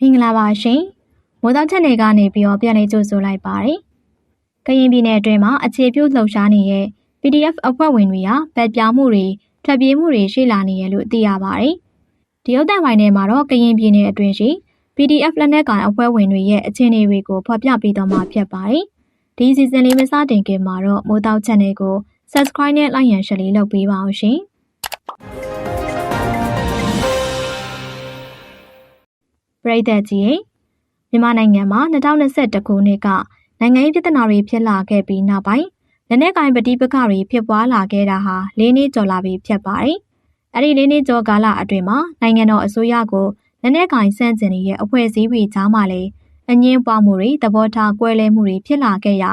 မင်္ဂလာပါရှင်မိုးသားချက်နယ်ကနေပြီးတော့ပြန်လည်ကြိုဆိုလိုက်ပါတယ်ကရင်ပြည်နယ်အတွင်းမှာအခြေပြုလှုပ်ရှားနေတဲ့ PDF အဖွဲ့ဝင်တွေဟာဗတ်ပြောင်းမှုတွေထွက်ပြေးမှုတွေရှိလာနေရလို့သိရပါတယ်ဒီရုပ်သံပိုင်းထဲမှာတော့ကရင်ပြည်နယ်အတွင်းရှိ PDF လက်နက်ကိုင်အဖွဲ့ဝင်တွေရဲ့အခြေအနေတွေကိုဖော်ပြပေးတော့မှာဖြစ်ပါတယ်ဒီစီဇန်လေးမစတင်ခင်မှာတော့မိုးသားချက်နယ်ကို subscribe နဲ့ like ရန် share လေးလုပ်ပေးပါအောင်ရှင် ပရိသတ်ကြီးရေမြန်မာနိုင်ငံမှာ2021ခုနှစ်ကနိုင်ငံရေးပြဿနာတွေဖြစ်လာခဲ့ပြီးနောက်ပိုင်းလက်နက်ကင်ပဋိပက္ခတွေဖြစ်ပွားလာခဲ့တာဟာ၄နှစ်ကျော်လာပြီဖြစ်ပါတယ်။အဲ့ဒီ၄နှစ်ကျော်ကာလအတွင်းမှာနိုင်ငံတော်အစိုးရကိုလက်နက်ကင်စန့်ကျင်နေတဲ့အဖွဲ့အစည်းတွေကြားမှာလည်းအငင်းပွားမှုတွေသဘောထားကွဲလဲမှုတွေဖြစ်လာခဲ့ရာ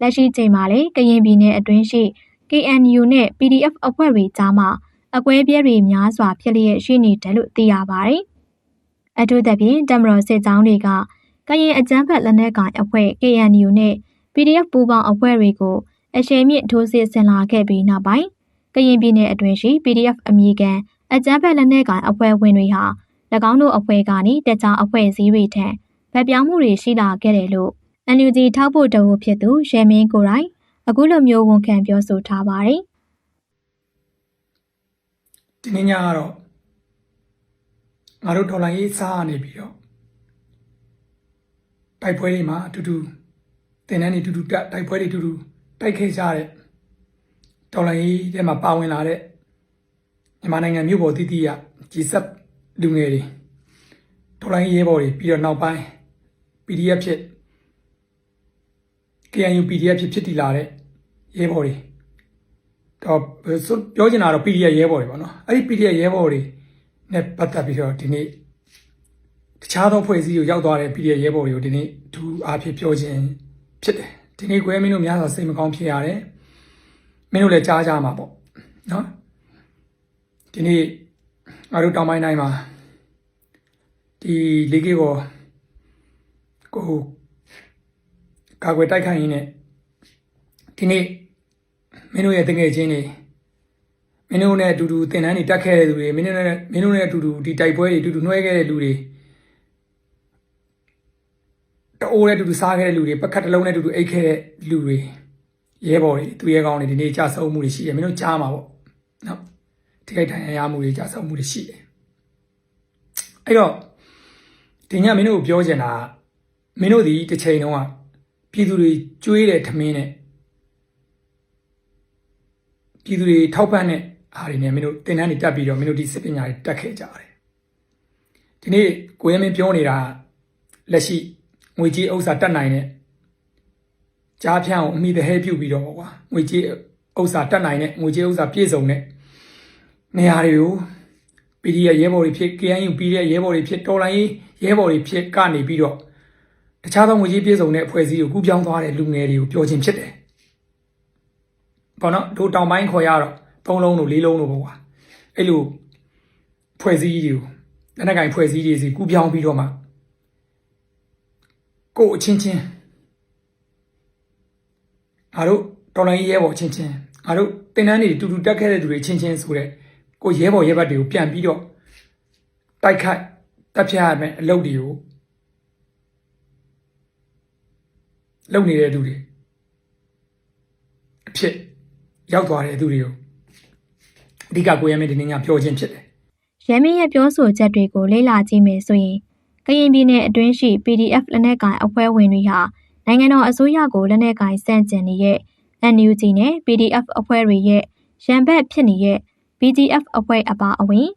လက်ရှိချိန်မှာလည်းကရင်ပြည်နယ်အတွင်းရှိ KNU နဲ့ PDF အဖွဲ့တွေကြားမှာအကွဲပြဲတွေများစွာဖြစ်လျက်ရှိနေတယ်လို့သိရပါတယ်။ အထူးသဖြင့်တမတော်စစ်ကြောင်းတွေကကရင်အကြမ်းဖက်လက်နက်ကိုင်အဖွဲ့ KNU နဲ့ PDF ပူးပေါင်းအဖွဲ့တွေကိုအရှိန်မြင့်ထိုးစစ်ဆင်လာခဲ့ပြီးနောက်ပိုင်းကရင်ပြည်နယ်အတွင်းရှိ PDF အမည်ခံအကြမ်းဖက်လက်နက်ကိုင်အဖွဲ့ဝင်တွေဟာ၎င်းတို့အဖွဲ့ကနေတခြားအဖွဲ့အစည်းတွေထံဗတ်ပြောင်းမှုတွေရှိလာခဲ့တယ်လို့ NUG ထောက်ဖို့တဝဖြစ်သူရဲမင်းကိုရိုင်းအခုလိုမျိုးဝန်ခံပြောဆိုထားပါတယ်ဒီနေ့ညကတော့ ငါတို့ဒေါ်လာရေးစားနေပြီးတော့တိုက်ပွဲတွေမှာအတူတူတင်တန်းတွေအတူတူတက်တိုက်ပွဲတွေအတူတူတိုက်ခဲ့ကြတဲ့ဒေါ်လာရေးထဲမှာပါဝင်လာတဲ့မြန်မာနိုင်ငံမြို့ပေါ်တည်တည်ရဂျီဆက်လူငယ်တွေဒေါ်လာရေးရဲဘော်တွေပြီးတော့နောက်ပိုင်း PDF ဖြစ် KNU PDF ဖြစ်ဖြစ်တည်လာတဲ့ရဲဘော်တွေတော့ဆိုပြောချင်တာတော့ PDF ရဲဘော်တွေပေါ့နော်အဲ့ဒီ PDF ရဲဘော်တွေ နဲ့ပတ်သက်ပြီးတော့ဒီနေ့တခြားသောဖွဲ့စည်းကိုရောက်သွားတဲ့ PDF ရဲဘော်တွေကိုဒီနေ့သူအားဖြင့်ပြောခြင်းဖြစ်တယ်ဒီနေ့ကွဲမင်းတို့များစွာစိတ်မကောင်းဖြစ်ရတယ်မင်းတို့လည်းကြားကြမှာပေါ့နော်ဒီနေ့ငါတို့တောင်ပိုင်းတိုင်းမှာဒီလေးကေကိုကိုကာကွယ်တိုက်ခိုက်ရင်းနဲ့ဒီနေ့မင်းတို့ရဲ့တငယ်ချင်းတွေမ င်းတို့နဲ့အတူတူသင်တန်းတွေတက်ခဲ့တဲ့သူတွေမင်းတို့နဲ့မင်းတို့နဲ့အတူတူဒီတိုက်ပွဲတွေအတူတူနှွှဲခဲ့တဲ့လူတွေတအိုးနဲ့အတူတူစားခဲ့တဲ့လူတွေပကတ်တစ်လုံးနဲ့အတူတူအိတ်ခဲ့တဲ့လူတွေရဲဘော်တွေသူရဲကောင်းတွေဒီနေ့ကြာဆုံးမှုတွေရှိတယ်မင်းတို့ကြားမှာပေါ့နော်ထိခိုက်ဒဏ်ရာရမှုတွေကြာဆုံးမှုတွေရှိတယ်အဲ့တော့ဒီညမင်းတို့ကိုပြောချင်တာမင်းတို့ဒီတစ်ချိန်တုန်းကပြည်သူတွေကြွေးတဲ့ထမင်းနဲ့ပြည်သူတွေထောက်ပံ့တဲ့ အားတွေနဲ့မင်းတို့တင်တန်းတွေတက်ပြီးတော့မင်းတို့ဒီစစ်ပညာတွေတက်ခဲ့ကြတယ်ဒီနေ့ကိုရမင်းပြောနေတာလက်ရှိငွေကြေးဥစ္စာတက်နိုင်တဲ့ကြားဖြန့်ကိုအမိတဲ့ဟဲပြုတ်ပြီးတော့ပေါ့ကွာငွေကြေးဥစ္စာတက်နိုင်တဲ့ငွေကြေးဥစ္စာပြည့်စုံတဲ့နေရာတွေကို PDF ရဲဘော်တွေဖြစ် KNU PDF ရဲဘော်တွေဖြစ်တော်လိုင်းရဲဘော်တွေဖြစ်ကနေပြီးတော့တခြားသောငွေကြေးပြည့်စုံတဲ့အဖွဲ့အစည်းကိုကူးပြောင်းသွားတဲ့လူငယ်တွေကိုပြောခြင်းဖြစ်တယ်။ပေါ့နော်တို့တောင်ပိုင်းခေါ်ရတော့ သုံးလုံးတို့လေးလုံးတို့ပေါ့ကွာ။အဲ့လိုဖွဲ့စည်းတွေကိုလက်နက်ကင်ဖွဲ့စည်းတွေစီကူးပြောင်းပြီးတော့မှကိုယ်အချင်းချင်းငါတို့တော်လိုင်းရဲဘော်အချင်းချင်းငါတို့တင်တန်းတွေတူတူတက်ခဲ့တဲ့သူတွေချင်းချင်းဆိုတဲ့ကိုရဲဘော်ရဲဘတ်တွေကိုပြန်ပြီးတော့တိုက်ခိုက်တပ်ဖြတ်ရမယ်အလုပ်တွေကိုလုပ်နေတဲ့သူတွေအဖြစ်ရောက်သွားတဲ့သူတွေကို အဓိကကိုရမင်းဒီနေ့ညပြောခြင်းဖြစ်တယ်ရဲမင်းရဲ့ပြောဆိုချက်တွေကိုလေ့လာကြည့်မယ်ဆိုရင်ကရင်ပြည်နယ်အတွင်းရှိ PDF လက်နက်ကိုင်အဖွဲ့ဝင်တွေဟာနိုင်ငံတော်အစိုးရကိုလက်နက်ကိုင်စန့်ကျင်နေတဲ့ NUG နဲ့ PDF အဖွဲ့တွေရဲ့ရန်ဘက်ဖြစ်နေတဲ့ BGF အဖွဲ့အပါအဝင်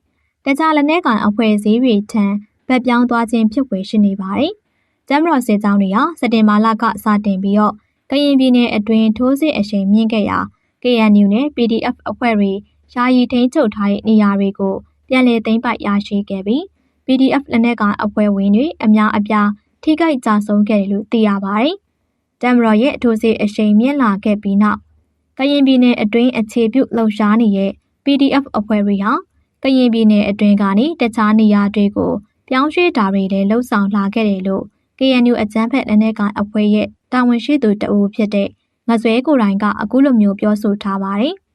တခြားလက်နက်ကိုင်အဖွဲ့အစည်းတွေထံဗတ်ပြောင်းသွားခြင်းဖြစ်ွယ်ရှိနေပါတယ်။ကျမ်းမတော်စစ်ကြောင်းတွေဟာစက်တင်ဘာလကစတင်ပြီးတော့ကရင်ပြည်နယ်အတွင်းထိုးစစ်အရှိန်မြင့်ခဲ့ရာ KNU နဲ့ PDF အဖွဲ့တွေ ယာယီထိန်းချုပ်ထားတဲ့နေရာတွေကိုပြန်လည်သိမ်းပိုက်ရရှိခဲ့ပြီး PDF လက်နက်ကိုင်အဖွဲ့ဝင်တွေအများအပြားထိခိုက်ကြဆုံးခဲ့တယ်လို့သိရပါတယ်။တမ်မတော်ရဲ့အထိုးစစ်အရှိန်မြင့်လာခဲ့ပြီးနောက်ကရင်ပြည်နယ်အတွင်းအခြေပြုလှုပ်ရှားနေတဲ့ PDF အဖွဲ့တွေဟာကရင်ပြည်နယ်အတွင်းကနေတခြားနေရာတွေကိုပြောင်းရွှေ့တာတွေလည်းလှုပ်ဆောင်လာခဲ့တယ်လို့ KNU အကြမ်းဖက်လက်နက်ကိုင်အဖွဲ့ရဲ့တာဝန်ရှိသူတအူဖြစ်တဲ့ငဆွဲကိုယ်တိုင်ကအခုလိုမျိုးပြောဆိုထားပါတယ်။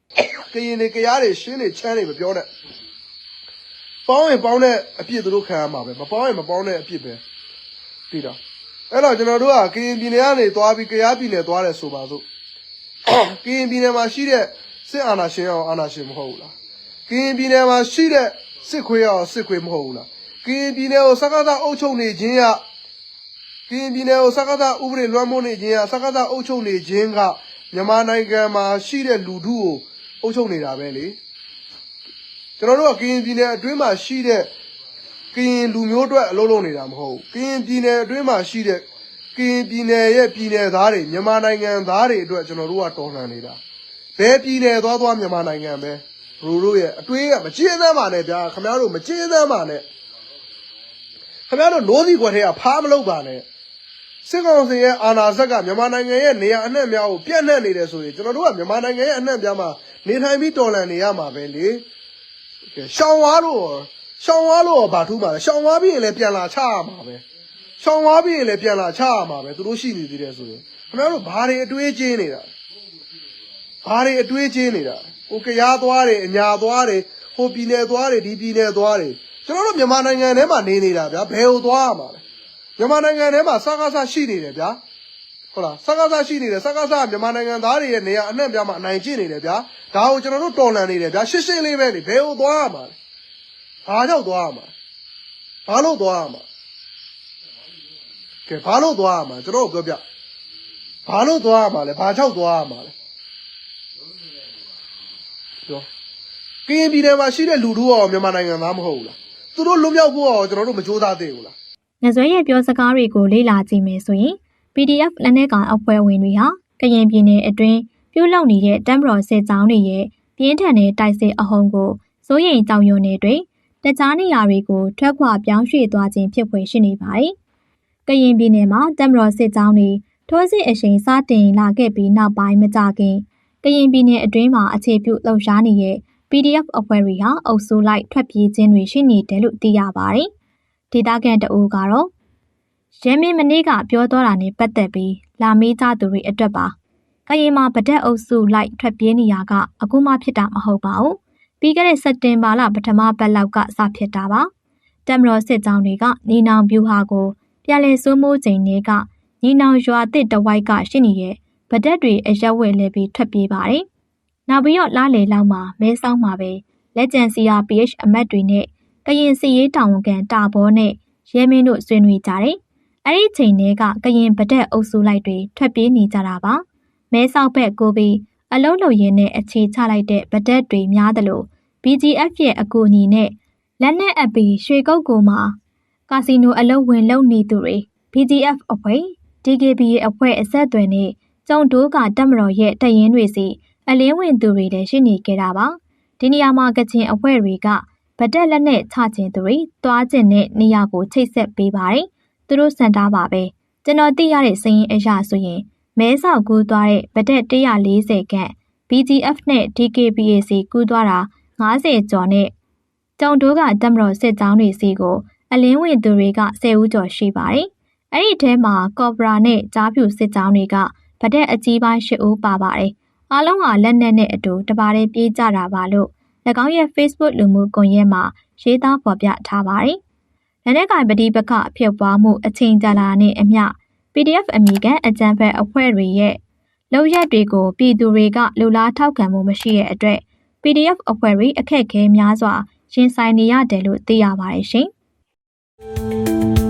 ကရင်လေကရားတွေရှင်းလေချမ်းတွေမပြောနဲ့ပေါင်းရင်ပေါင်းတဲ့အပြစ်သူတို့ခံရမှာပဲမပေါင်းရင်မပေါင်းတဲ့အပြစ်ပဲသိတာအဲ့တော့ကျွန်တော်တို့ကကရင်ပြည်နယ်ကနေသွားပြီးကရားပြည်နယ်သွားတယ်ဆိုပါစို့ကရင်ပြည်နယ်မှာရှိတဲ့စစ်အာဏာရှင်ရောအာဏာရှင်မဟုတ်ဘူးလားကရင်ပြည်နယ်မှာရှိတဲ့စစ်ခွေးရောစစ်ခွေးမဟုတ်ဘူးလားကရင်ပြည်နယ်ကိုစကားသာအုပ်ချုပ်နေခြင်းကကရင်ပြည်နယ်ကိုစကားသာဥပဒေလွှမ်းမိုးနေခြင်းကစကားသာအုပ်ချုပ်နေခြင်းကမြန်မာနိုင်ငံမှာရှိတဲ့လူထုကို အုပ်ချုပ်နေတာပဲလေကျွန်တော်တို့ကကရင်ပြည်နယ်အတွင်းမှာရှိတဲ့ကရင်လူမျိုးအတွက်အလုပ်လုပ်နေတာမဟုတ်ဘူးကရင်ပြည်နယ်အတွင်းမှာရှိတဲ့ကရင်ပြည်နယ်ရဲ့ပြည်နယ်သားတွေမြန်မာနိုင်ငံသားတွေအတွက်ကျွန်တော်တို့ကတော်လှန်နေတာဘယ်ပြည်နယ်သွားသွားမြန်မာနိုင်ငံပဲဘလူတို့ရဲ့အတွေးကမကျေးသမ်းပါနဲ့ဗျာခင်ဗျားတို့မကျေးသမ်းပါနဲ့ခင်ဗျားတို့နိုးစီခွက်ထဲကဖားမလုပ်ပါနဲ့စစ်ကောင်စီရဲ့အာဏာစက်ကမြန်မာနိုင်ငံရဲ့နေရာအနှံ့များကိုပြန့်နှံ့နေတယ်ဆိုရင်ကျွန်တော်တို့ကမြန်မာနိုင်ငံရဲ့အနှံ့ပြားမှာ နေထိုင်ပြီးတော်လှန်နေရမှာပဲလေကဲရှောင်းဝါလို့ရှောင်းဝါလို့ဘာထူးမှာလဲရှောင်းဝါပြီးရင်လည်းပြန်လာချရမှာပဲရှောင်းဝါပြီးရင်လည်းပြန်လာချရမှာပဲသူတို့ရှိနေသေးတယ်ဆိုရင်ခင်ဗျားတို့ဘာတွေအတွေးကျင်းနေတာဘာတွေအတွေးကျင်းနေတာဟိုကရားသွားတယ်အညာသွားတယ်ဟိုပြည်နယ်သွားတယ်ဒီပြည်နယ်သွားတယ်ကျွန်တော်တို့မြန်မာနိုင်ငံထဲမှာနေနေတာဗျာဘယ်ကိုသွားရမှာလဲမြန်မာနိုင်ငံထဲမှာစကားဆရှိနေတယ်ဗျာဟုတ်လားစကားဆရှိနေတယ်စကားဆမြန်မာနိုင်ငံသားတွေရဲ့နေရာအနှံ့ပြားမှာအနိုင်ကျင့်နေတယ်ဗျာ ဒါကိုကျွန်တော်တို့တော်လှန်နေတယ်ဗျာရှင်းရှင်းလေးပဲလေဘယ်ကိုသွားရမှာလဲဘာကြောက်သွားရမှာဘာလို့သွားရမှာကဲဘာလို့သွားရမှာကျွန်တော်တို့ပြောပြဘာလို့သွားရမှာလဲဘာကြောက်သွားရမှာလဲပြောကရင်ပြည်နယ်မှာရှိတဲ့လူတို့ရောမြန်မာနိုင်ငံသားမဟုတ်ဘူးလားသူတို့လွတ်မြောက်ဖို့ရောကျွန်တော်တို့မကြိုးစားသေးဘူးလား။ငဇွဲရဲ့ပြောစကားတွေကိုလေ့လာကြည့်မယ်ဆိုရင် PDF လက်နက်ကောင်အဖွဲ့ဝင်တွေဟာကရင်ပြည်နယ်အတွင်း ပြုလုပ်နေတဲ့တမ်ဘရော်စစ်ကြောင်းတွေရဲ့ပြင်းထန်တဲ့တိုက်စစ်အဟုန်ကိုစိုးရိမ်ကြောင်ရွံနေတွေတခြားနေရာတွေကိုထွက်ခွာပြောင်းရွှေ့သွားခြင်းဖြစ်ဖွယ်ရှိနေပါတယ်။ကရင်ပြည်နယ်မှာတမ်ဘရော်စစ်ကြောင်းတွေထိုးစစ်အရှိန်စတင်လာခဲ့ပြီးနောက်ပိုင်းမကြခင်ကရင်ပြည်နယ်အတွင်းမှာအခြေပြုလှုပ်ရှားနေတဲ့ PDF အဖွဲ့တွေဟာအုပ်စုလိုက်ထွက်ပြေးခြင်းတွေရှိနေတယ်လို့သိရပါတယ်။ဒေသခံတအူးကတော့ရဲမင်းမနေ့ကပြောသွားတာနဲ့ပတ်သက်ပြီးလာမေးကြသူတွေအတွက်ပါ။ ကရင်မှာဗဒက်အုပ်စုလိုက်ထွက်ပြေးနေရကအခုမှဖြစ်တာမဟုတ်ပါဘူး။ပြီးခဲ့တဲ့စက်တင်ဘာလပထမပတ်လောက်ကစဖြစ်တာပါ။တမတော်စစ်ကြောင်းတွေကညီနောင်ပြူဟာကိုပြန်လည်စိုးမိုးချိန်တွေကညီနောင်ရွာတစ်တဝိုက်ကရှိနေတဲ့ဗဒက်တွေအရက်ဝဲလဲပြီးထွက်ပြေးပါတယ်။နောက်ပြီးတော့လားလေလောက်မှာမဲဆောက်မှာပဲလက်ကျန် CRPH အမတ်တွေနဲ့ကရင်စီရေးတောင်ဝန်ခံတာဘောနဲ့ရဲမင်းတို့ဆွေးနွေးကြတယ်။အဲ့ဒီချိန်တွေကကရင်ဗဒက်အုပ်စုလိုက်တွေထွက်ပြေးနေကြတာပါ။ မဲဆောက်ဘက်ကိုပြီးအလုံးလုံရင်းနဲ့အခြေချလိုက်တဲ့ဗဒက်တွေများတယ်လို့ BGF ရဲ့အကူအညီနဲ့လက်နက်အပီရွှေကုတ်ကူမှာကာစီနိုအလုပ်ဝင်လုပ်နေသူတွေ BGF အဖွဲ့ DKBA အဖွဲ့အဆက်အသွယ်နဲ့ကျုံတိုးကတက်မတော်ရဲ့တရင်တွေစီအလင်းဝင်သူတွေလည်းရှိနေကြတာပါဒီနေရာမှာကချင်အဖွဲ့တွေကဗတက်လက်နဲ့ချခြင်းသူတွေသွားခြင်းနဲ့နေရာကိုချိတ်ဆက်ပေးပါတယ်သူတို့စံတားပါပဲကျွန်တော်သိရတဲ့စရင်အရာဆိုရင် မဲဆောက်ကူးသွားတဲ့ဗတက်140ခန့် BGF နဲ့ DKBAC ကူးသွားတာ90ကျော်နဲ့ကြုံတိုးကတက်မတော်စစ်ကြောင်းတွေစီကိုအလင်းဝင်သူတွေက10ဦးကျော်ရှိပါတယ်။အဲ့ဒီထဲမှာကော့ဘရာနဲ့ကြားဖြူစစ်ကြောင်းတွေကဗတက်အကြီးပိုင်း10ဦးပါပါတယ်။အားလုံးဟာလက်နက်နဲ့အတူတပါးတည်းပြေးကြတာပါလို့၎င်းရဲ့ Facebook လူမှုကွန်ရက်မှာရေးသားဖော်ပြထားပါတယ်။လက်နက်ကင်ပဋိပက္ခအဖြစ်ပွားမှုအချိန်ကြာလာတဲ့အမျှ PDF အမိကန်အကြံဖက်အဖွဲ့တွေရဲ့လောက်ရက်တွေကိုပြည်သူတွေကလူလားထောက်ခံမှုမရှိတဲ့အတွက် PDF အဖွဲ့တွေအခက်အခဲများစွာရင်ဆိုင်နေရတယ်လို့သိရပါတယ်ရှင်။